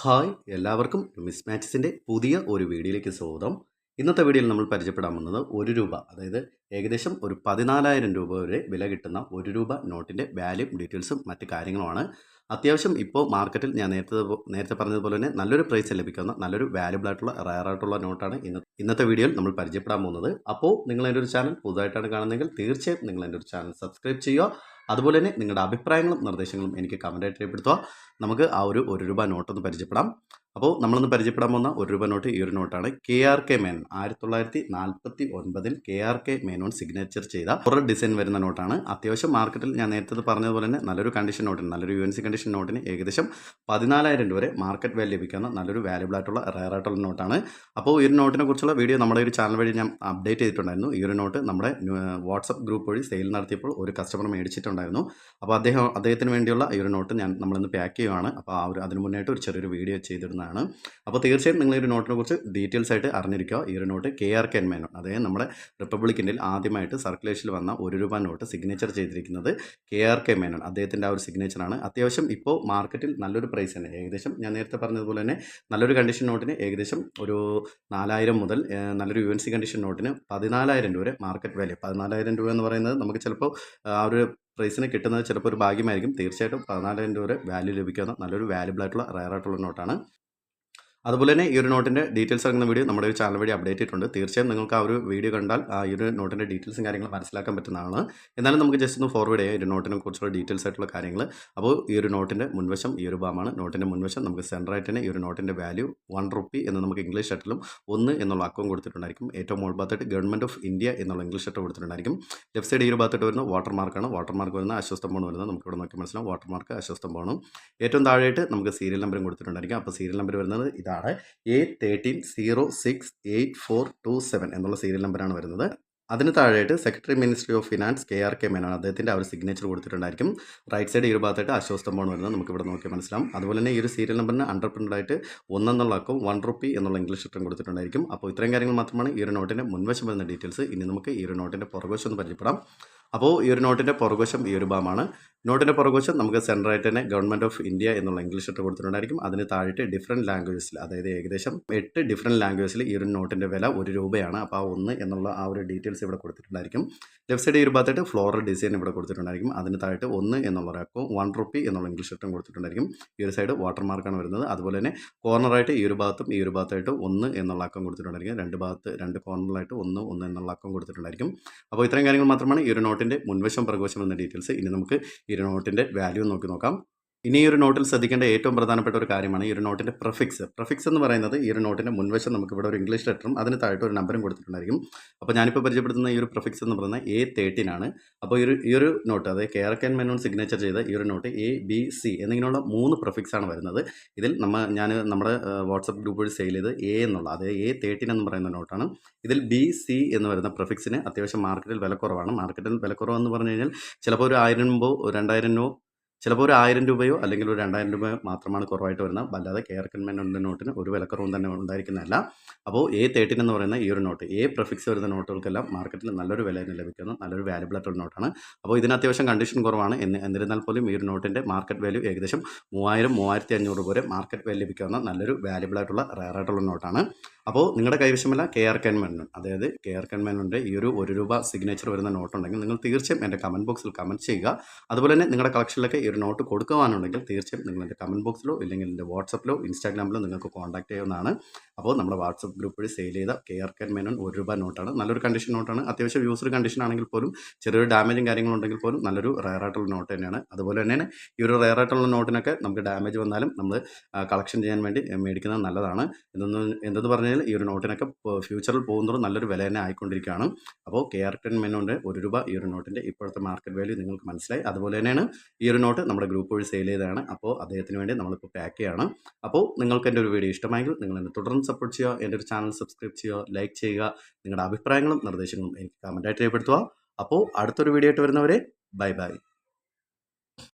Hi എല്ലാവർക്കും miss മാച്ചസിന്റെ പുതിയ ഒരു വീഡിയോയിലേക്ക് സ്വാഗതം. ഇന്നത്തെ വീഡിയോയിൽ നമ്മൾ പരിചയപ്പെടാൻ വന്നത് ഒരു രൂപ അതായത് ഏകദേശം ഒരു പതിനാലായിരം രൂപ വരെ വില കിട്ടുന്ന ഒരു രൂപ നോട്ടിന്റെ വാല്യൂ ഡീറ്റെയിൽസും മറ്റ് കാര്യങ്ങളുമാണ്. അത്യാവശ്യം ഇപ്പോൾ മാർക്കറ്റിൽ ഞാൻ നേരത്തെ നേരത്തെ പറഞ്ഞതുപോലെ തന്നെ നല്ലൊരു പ്രൈസ് ലഭിക്കുന്ന നല്ലൊരു വാല്യുബിൾ ആയിട്ടുള്ള റയർ ആയിട്ടുള്ള നോട്ടാണ് ഇന്ന് ഇന്നത്തെ വീഡിയോയിൽ നമ്മൾ പരിചയപ്പെടാൻ പോകുന്നത്. അപ്പോൾ നിങ്ങൾ എന്റെ ഒരു ചാനൽ പുതുതായിട്ടാണ് കാണുന്നതെങ്കിൽ തീർച്ചയായും നിങ്ങൾ എന്റെ ഒരു ചാനൽ സബ്സ്ക്രൈബ് ചെയ്യുക. അതുപോലെ തന്നെ നിങ്ങളുടെ അഭിപ്രായങ്ങളും നിർദ്ദേശങ്ങളും എനിക്ക് കമന്റായിട്ട് രേഖപ്പെടുത്തുക. നമുക്ക് ആ ഒരു ഒരു രൂപ നോട്ടൊന്ന് പരിചയപ്പെടാം. അപ്പോൾ നമ്മളൊന്ന് പരിചയപ്പെടാൻ പോകുന്ന ഒരു രൂപ നോട്ട് ഈ ഒരു നോട്ടാണ്. കെ ആർ കെ മേനോൻ ആയിരത്തി തൊള്ളായിരത്തി നാൽപ്പത്തി ഒൻപതിൽ K R K Menon signature ചെയ്ത ഒരു ഡിസൈൻ വരുന്ന നോട്ടാണ്. അത്യാവശ്യം മാർക്കറ്റിൽ ഞാൻ നേരത്തെ പറഞ്ഞതുപോലെ തന്നെ നല്ലൊരു കണ്ടീഷൻ നോട്ടിന് നല്ലൊരു യു എൻ സി കണ്ടീഷൻ നോട്ടിന് ഏകദേശം പതിനാലായിരം രൂപ വരെ മാർക്കറ്റ് വാല്യൂ ലഭിക്കുന്ന നല്ലൊരു വാല്യൂബിൾ ആയിട്ടുള്ള റയർ ആയിട്ടുള്ള നോട്ടാണ്. അപ്പോൾ ഈ ഒരു നോട്ടിനെ കുറിച്ചുള്ള വീഡിയോ നമ്മുടെ ഒരു ചാനൽ വഴി ഞാൻ അപ്ഡേറ്റ് ചെയ്തിട്ടുണ്ടായിരുന്നു. ഈ ഒരു നോട്ട് നമ്മുടെ വാട്സപ്പ് ഗ്രൂപ്പ് വഴി സെയിൽ നടത്തിയപ്പോൾ ഒരു കസ്റ്റമർ മേടിച്ചിട്ടുണ്ടായിരുന്നു. അപ്പോൾ അദ്ദേഹം അദ്ദേഹത്തിന് വേണ്ടിയുള്ള ഈ ഒരു നോട്ട് ഞാൻ നമ്മളിന്ന് പാക്ക് ചെയ്യുവാണ്. അപ്പോൾ ആ ഒരു അതിന് മുന്നായിട്ട് ഒരു ചെറിയൊരു വീഡിയോ ചെയ്തിരുന്നതാണ് അപ്പോൾ തീർച്ചയായും നിങ്ങൾ ഈ ഒരു നോട്ടിനെ കുറിച്ച് ഡീറ്റെയിൽസ് ആയിട്ട് അറിഞ്ഞിരിക്കുക. ഈ ഒരു note K R K N Menon അതായത് നമ്മുടെ റിപ്പബ്ലിക് ഇന്ത്യയിൽ ആദ്യമായിട്ട് സർക്കുലേഷനിൽ വന്ന ഒരു രൂപ നോട്ട് സിഗ്നേച്ചർ ചെയ്തിരിക്കുന്നത് കെ ആർ കെ മേനോൻ അദ്ദേഹത്തിന്റെ ആ ഒരു സിഗ്നേച്ചറാണ് അത്യാവശ്യം ഇപ്പോൾ മാർക്കറ്റിൽ നല്ലൊരു പ്രൈസ് തന്നെ. ഏകദേശം ഞാൻ നേരത്തെ പറഞ്ഞതുപോലെ തന്നെ നല്ലൊരു കണ്ടീഷൻ നോട്ടിന് ഏകദേശം ഒരു നാലായിരം മുതൽ നല്ലൊരു യു എൻ സി കണ്ടീഷൻ നോട്ടിന് പതിനാലായിരം രൂപ വരെ മാർക്കറ്റ് വാല്യൂ പതിനാലായിരം രൂപ എന്ന് പറയുന്നത് നമുക്ക് ചിലപ്പോൾ ആ ഒരു പ്രൈസിന് കിട്ടുന്നത് ചിലപ്പോൾ ഒരു ഭാഗ്യമായിരിക്കും. തീർച്ചയായിട്ടും പതിനാലായിരം രൂപ വാല്യൂ ലഭിക്കുന്ന നല്ലൊരു വാല്യൂബിൾ ആയിട്ടുള്ള റയർ ആയിട്ടുള്ള നോട്ടാണ് അതുപോലെ തന്നെ ഈ ഒരു നോട്ടിന്റെ ഡീറ്റെയിൽസ് ഇറങ്ങുന്ന വീഡിയോ നമ്മുടെ ഒരു ചാനൽ വഴി അപ്ഡേറ്റ് ചെയ്തിട്ടുണ്ട്. തീർച്ചയായും നിങ്ങൾക്ക് ആ ഒരു വീഡിയോ കണ്ടാൽ ആ ഒരു നോട്ടിന്റെ ഡീറ്റെയിൽസും കാര്യങ്ങളും മനസ്സിലാക്കാൻ പറ്റുന്നതാണ്. എന്നാലും നമുക്ക് ജസ്റ്റ് ഒന്ന് ഫോർവേഡ് ചെയ്യാം ഈ ഒരു നോട്ടിനെ കുറിച്ചുള്ള ഡീറ്റെയിൽസ് ആയിട്ടുള്ള കാര്യങ്ങൾ അപ്പോൾ ഈ ഒരു നോട്ടിന്റെ മുൻവശം ഈ ഒരു ബാമാണ് നോട്ടിന്റെ മുൻവശം നമുക്ക് സെന്ററായിട്ട് തന്നെ ഈ ഒരു നോട്ടിന്റെ വാല്യൂ വൺ റുപ്പി എന്ന് നമുക്ക് ഇംഗ്ലീഷ് ഷട്ടിലും ഒന്ന് എന്നുള്ള അക്കവും കൊടുത്തിട്ടുണ്ടായിരിക്കും. ഏറ്റവും മുകൾ ഭാഗത്തായിട്ട് ഗവൺമെന്റ് ഓഫ് ഇന്ത്യ എന്നുള്ള ഇംഗ്ലീഷ് ഷട്ട് കൊടുത്തിട്ടുണ്ടായിരിക്കും. ലെഫ്റ്റ് സൈഡ് ഈ ഒരു ഭാഗത്തായിട്ട് വരുന്ന വാട്ടർ മാർക്കാണ് വാട്ടർ മാർക്ക് വരുന്ന അശ്വസ്തം പോണ് വരുന്നത് നമുക്ക് ഇവിടെ നോക്കി മനസ്സിലാവും. വാട്ടർ മാർക്ക് അശ്വസ്തം അശ്വസ്തംഭമാണ് ഏറ്റവും താഴെയായിട്ട് നമുക്ക് സീരിയൽ നമ്പറും കൊടുത്തിട്ടുണ്ടായിരിക്കും. അപ്പോൾ സീരിയൽ നമ്പർ വരുന്നത് ഇതാണ്. A thirteen zero six eight four two seven എന്നുള്ള സീരിയൽ നമ്പറാണ് വരുന്നത്. അതിന് താഴെയായിട്ട് secretary ministry of finance K R K Menon അദ്ദേഹത്തിന്റെ ആ ഒരു സിഗ്നേച്ചർ കൊടുത്തിട്ടുണ്ടായിരിക്കും. റൈറ്റ് സൈഡ് ഈ ഒരു ഭാഗത്തായിട്ട് അശ്വസ്തംഭമാണ് വരുന്നത്. നമുക്ക് ഇവിടെ നോക്കി മനസ്സിലാവും. അതുപോലെ തന്നെ ഈ ഒരു സീരിയൽ നമ്പറിന് അണ്ടർ പ്രിന്റായിട്ട് ഒന്നെന്നുള്ള അക്കവും വൺ റുപ്പി എന്നുള്ള ഇംഗ്ലീഷ് ലെറ്ററും കൊടുത്തിട്ടുണ്ടായിരിക്കും. അപ്പോൾ ഇത്രയും കാര്യങ്ങൾ മാത്രമാണ് ഈ ഒരു നോട്ടിന്റെ മുൻവശം വരുന്ന ഡീറ്റെയിൽസ് ഇനി നമുക്ക് ഈ ഒരു നോട്ടിന്റെ പുറകുവശം ഒന്ന് പരിചയപ്പെടാം. അപ്പോൾ ഈ ഒരു നോട്ടിന്റെ പുറകുവശം ഈ ഒരു ഭാഗമാണ് നോട്ടിന്റെ പുറകുവശം നമുക്ക് സെൻട്രായിട്ട് തന്നെ ഗവൺമെന്റ് ഓഫ് ഇന്ത്യ എന്നുള്ള ഇംഗ്ലീഷ് ഇട്ട് കൊടുത്തിട്ടുണ്ടായിരിക്കും. അതിന് താഴെയിട്ട് ഡിഫറെന്റ് ലാംഗ്വേജസിൽ അതായത് ഏകദേശം എട്ട് ഡിഫറെന്റ് ലാംഗ്വേജിൽ ഈ ഒരു നോട്ടിന്റെ വില ഒരു രൂപയാണ്. അപ്പോൾ ആ ഒന്ന് എന്നുള്ള ആ ഒരു ഡീറ്റെയിൽസ് ഇവിടെ കൊടുത്തിട്ടുണ്ടായിരിക്കും. ലെഫ്റ്റ് സൈഡ് ഈ ഒരു ഭാഗത്തായിട്ട് ഫ്ലോറൽ ഡിസൈൻ ഇവിടെ കൊടുത്തിട്ടുണ്ടായിരിക്കും. അതിന് താഴെയിട്ട് ഒന്ന് എന്നുള്ള ഒരാൾക്കും വൺ റുപ്പി എന്നുള്ള ഇംഗ്ലീഷ് ഇട്ടും കൊടുത്തിട്ടുണ്ടായിരിക്കും. ഈ ഒരു സൈഡ് വാട്ടർ മാർക്കാണ് വരുന്നത്. അതുപോലെ തന്നെ കോർണറായിട്ട് ഈ ഒരു ഭാഗത്തും ഈ ഒരു ഭാഗത്തായിട്ട് ഒന്ന് എന്നുള്ള അക്കം കൊടുത്തിട്ടുണ്ടായിരിക്കും. രണ്ട് ഭാഗത്ത് രണ്ട് കോർണറിലായിട്ട് ഒന്ന് ഒന്ന് എന്നുള്ള അക്കം കൊടുത്തിട്ടുണ്ടായിരിക്കും. അപ്പോൾ ഇത്രയും കാര്യങ്ങൾ മാത്രമാണ് ഈ ഒരു നോട്ടിന്റെ മുൻവശം പ്രകോശം എന്ന ഡീറ്റെയിൽസ് ഇനി നമുക്ക് ഈ നോട്ടിന്റെ വാല്യൂ നോക്കി നോക്കാം. ഇനി ഈ ഒരു നോട്ടിൽ ശ്രദ്ധിക്കേണ്ട ഏറ്റവും പ്രധാനപ്പെട്ട ഒരു കാര്യമാണ് ഈ ഒരു നോട്ടിന്റെ പ്രഫിക്സ് പ്രഫിക്സ് എന്ന് പറയുന്നത് ഈ ഒരു നോട്ടിന്റെ മുൻവശം നമുക്ക് ഇവിടെ ഒരു ഇംഗ്ലീഷ് ലെറ്ററും അതിന് താഴെ ഒരു നമ്പറും കൊടുത്തിട്ടുണ്ടായിരിക്കും. അപ്പോൾ ഞാനിപ്പോൾ പരിചയപ്പെടുത്തുന്ന ഈ ഒരു പ്രഫിക്സ് എന്ന് പറയുന്നത് എ തേർട്ടീൻ ആണ്. അപ്പോൾ ഈ ഒരു ഈ ഒരു നോട്ട് അതായത് കേരക്കൻ മെനോൺ സിഗ്നേച്ചർ ചെയ്ത ഈ ഒരു നോട്ട് എ ബി സി എന്നിങ്ങനെയുള്ള മൂന്ന് പ്രഫിക്സ് ആണ് വരുന്നത്. ഇതിൽ നമ്മൾ ഞാൻ നമ്മുടെ വാട്സപ്പ് ഗ്രൂപ്പ് വഴി സെയിൽ ചെയ്ത് എ എന്നുള്ള അതായത് എ തേർട്ടീൻ എന്ന് പറയുന്ന നോട്ടാണ് ഇതിൽ ബി സി എന്ന് വരുന്ന പ്രഫിക്സിന് അത്യാവശ്യം മാർക്കറ്റിൽ വില കുറവാണ് മാർക്കറ്റിൽ വില കുറവെന്ന് പറഞ്ഞു കഴിഞ്ഞാൽ ചിലപ്പോൾ ഒരു ആയിരം രൂപ രണ്ടായിരം രൂപ ചിലപ്പോൾ ഒരു ആയിരം രൂപയോ അല്ലെങ്കിൽ ഒരു രണ്ടായിരം രൂപയോ മാത്രമാണ് കുറവായിട്ട് വരുന്നത്. അല്ലാതെ കെയർ കൺമെന്റിന്റെ നോട്ടിന് ഒരു വിലക്കുറവും തന്നെ ഉണ്ടായിരിക്കുന്നതല്ല. അപ്പോൾ എ തേർട്ടീൻ എന്ന് പറയുന്ന ഈ ഒരു നോട്ട് എ പ്രിഫിക്സ് വരുന്ന നോട്ടുകൾക്കെല്ലാം മാർക്കറ്റിൽ നല്ലൊരു വില തന്നെ ലഭിക്കുന്ന. നല്ലൊരു വാലുബിൾ ആയിട്ടുള്ള നോട്ടാണ്. അപ്പോൾ ഇതിന് അത്യാവശ്യം കണ്ടീഷൻ കുറവാണ്. എന്ന് എന്നിരുന്നാൽ പോലും ഈ ഒരു നോട്ടിന്റെ മാർക്കറ്റ് വാല്യൂ ഏകദേശം മൂവായിരം മൂവായിരത്തി അഞ്ഞൂറ് വരെ മാർക്കറ്റ് വാല്യൂ ലഭിക്കാവുന്ന നല്ലൊരു വാലുബിൾ ആയിട്ടുള്ള റയർ ആയിട്ടുള്ള നോട്ടാണ്. അപ്പോൾ നിങ്ങളുടെ കൈവശമല്ല കെ ആർ അതായത് കെ ആർ ഈ ഒരു ഒരു രൂപ സിഗ്നേച്ചർ വരുന്ന നോട്ടുണ്ടെങ്കിൽ നിങ്ങൾ തീർച്ചയായും എന്റെ കമന്റ് ബോക്സിൽ കമന്റ് ചെയ്യുക. അതുപോലെ തന്നെ നിങ്ങളുടെ കളക്ഷനിലൊക്കെ ഒരു നോട്ട് കൊടുക്കുവാനുണ്ടെങ്കിൽ തീർച്ചയായും നിങ്ങൾ എന്റെ കമന്റ് ബോക്സിലോ ഇല്ലെങ്കിൽ എന്റെ വാട്സപ്പിലോ ഇൻസ്റ്റാഗ്രാമിലോ നിങ്ങൾക്ക് കോൺടാക്ട് ചെയ്യുന്നതാണ് അപ്പോൾ നമ്മുടെ വാട്സപ്പ് ഗ്രൂപ്പ് വഴി സെയിൽ ചെയ്ത കെ ആർ കൻ മേനോൻ ഒരു രൂപ നോട്ടാണ്. നല്ലൊരു കണ്ടീഷൻ നോട്ടാണ്. അത്യാവശ്യം യൂസർ കണ്ടീഷൻ ആണെങ്കിൽ പോലും ചെറിയൊരു ഡാമേജും കാര്യങ്ങളുണ്ടെങ്കിൽ പോലും നല്ലൊരു റയർ ആയിട്ടുള്ള നോട്ട് തന്നെയാണ്. അതുപോലെ തന്നെയാണ് ഈ ഒരു റയർ ആയിട്ടുള്ള നോട്ടിനൊക്കെ നമുക്ക് ഡാമേജ് വന്നാലും നമ്മൾ കളക്ഷൻ ചെയ്യാൻ വേണ്ടി മേടിക്കുന്നത് നല്ലതാണ്. എന്തെന്ന് എന്തെന്ന് പറഞ്ഞാൽ ഈ ഒരു നോട്ടിനൊക്കെ ഫ്യൂച്ചറിൽ പോകുന്നതോറും നല്ലൊരു വില തന്നെ ആയിക്കൊണ്ടിരിക്കുകയാണ്. അപ്പോൾ കെ ആർ ടെൻ മെനോന്റെ ഒരു രൂപ ഈ ഒരു നോട്ടിന്റെ ഇപ്പോഴത്തെ മാർക്കറ്റ് വാല്യൂ നിങ്ങൾക്ക് മനസ്സിലായി. അതുപോലെ തന്നെയാണ് ഈ ഒരു നോട്ട് നമ്മുടെ ഗ്രൂപ്പ് വഴി സെയിൽ ചെയ്തതാണ്. അപ്പോൾ അദ്ദേഹത്തിന് വേണ്ടി നമ്മളിപ്പോൾ പാക്ക് ചെയ്യുകയാണ് അപ്പോൾ നിങ്ങൾക്ക് എന്റെ ഒരു വീഡിയോ ഇഷ്ടമായെങ്കിൽ നിങ്ങൾ എന്നെ തുടർന്ന് സപ്പോർട്ട് ചെയ്യുക എന്റെ ഒരു ചാനൽ സബ്സ്ക്രൈബ് ചെയ്യുക ലൈക്ക് ചെയ്യുക നിങ്ങളുടെ അഭിപ്രായങ്ങളും നിർദ്ദേശങ്ങളും എനിക്ക് കമന്റായിട്ട് രേഖപ്പെടുത്തുക. അപ്പോൾ അടുത്തൊരു വീഡിയോ ആയിട്ട് വരുന്നവരെ ബൈ ബൈ